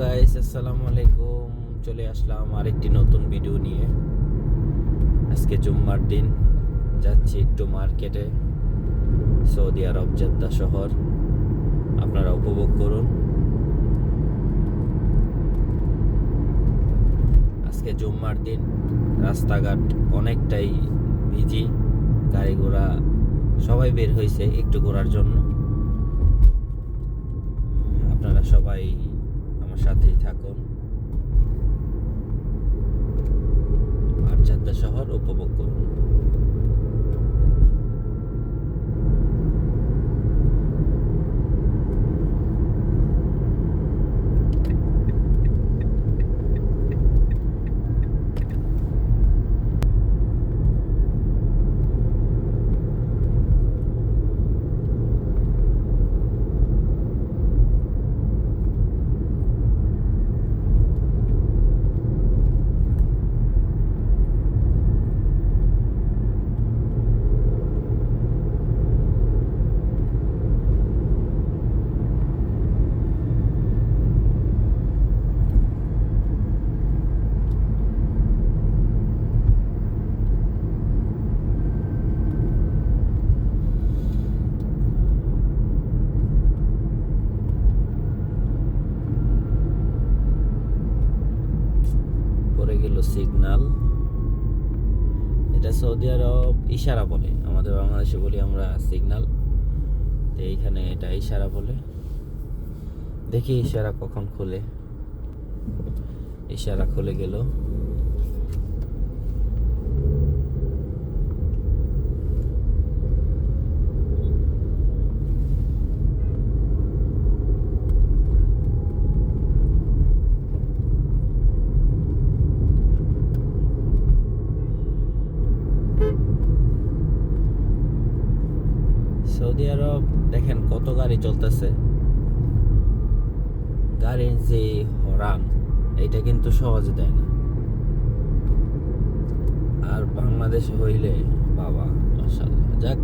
Guys আসসালামু আলাইকুম। চলে আসলাম আরেকটি নতুন ভিডিও নিয়ে। আজকে জুম্মার দিন, যাচ্ছি একটু মার্কেটে সৌদি আরব জেদ্দা শহর। আপনারা উপভোগ করুন। আজকে জুম্মার দিন, রাস্তাঘাট অনেকটাই ভিজি গাড়ি ঘোড়া সবাই বের হয়েছে একটু ঘোরার জন্য। আপনারা সবাই আর জেদ্দা শহর উপভোগ করুন। গেল সিগনাল এটা সৌদি আরব ইশারা বলে। আমাদের বাংলাদেশে বলি আমরা সিগনাল তো এইখানে এটা ইশারা বলে। দেখি ইশারা কখন খুলে। ইশারা খুলে গেল। সৌদি আরব, দেখেন কত গাড়ি চলতেছে। গাড়ির যে হরান এটা কিন্তু সহজে দেয় না। আর বাংলাদেশ হইলে, বাবা, মাশাআল্লাহ। যাক,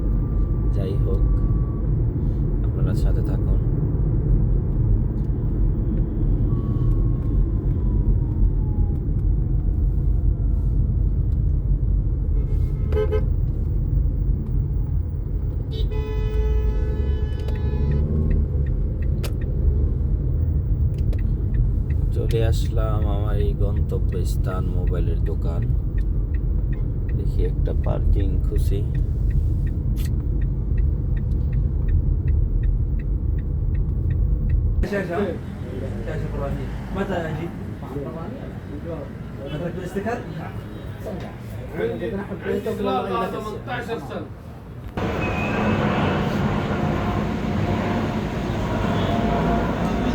যাই হোক, আপনারা সাথে থাকুন। চলে আসলাম আমার এই গন্তব্যস্থান মোবাইলের দোকান দেখি একটা পার্কিং খুশি شاشة شاشة إبراهيم متى أجي؟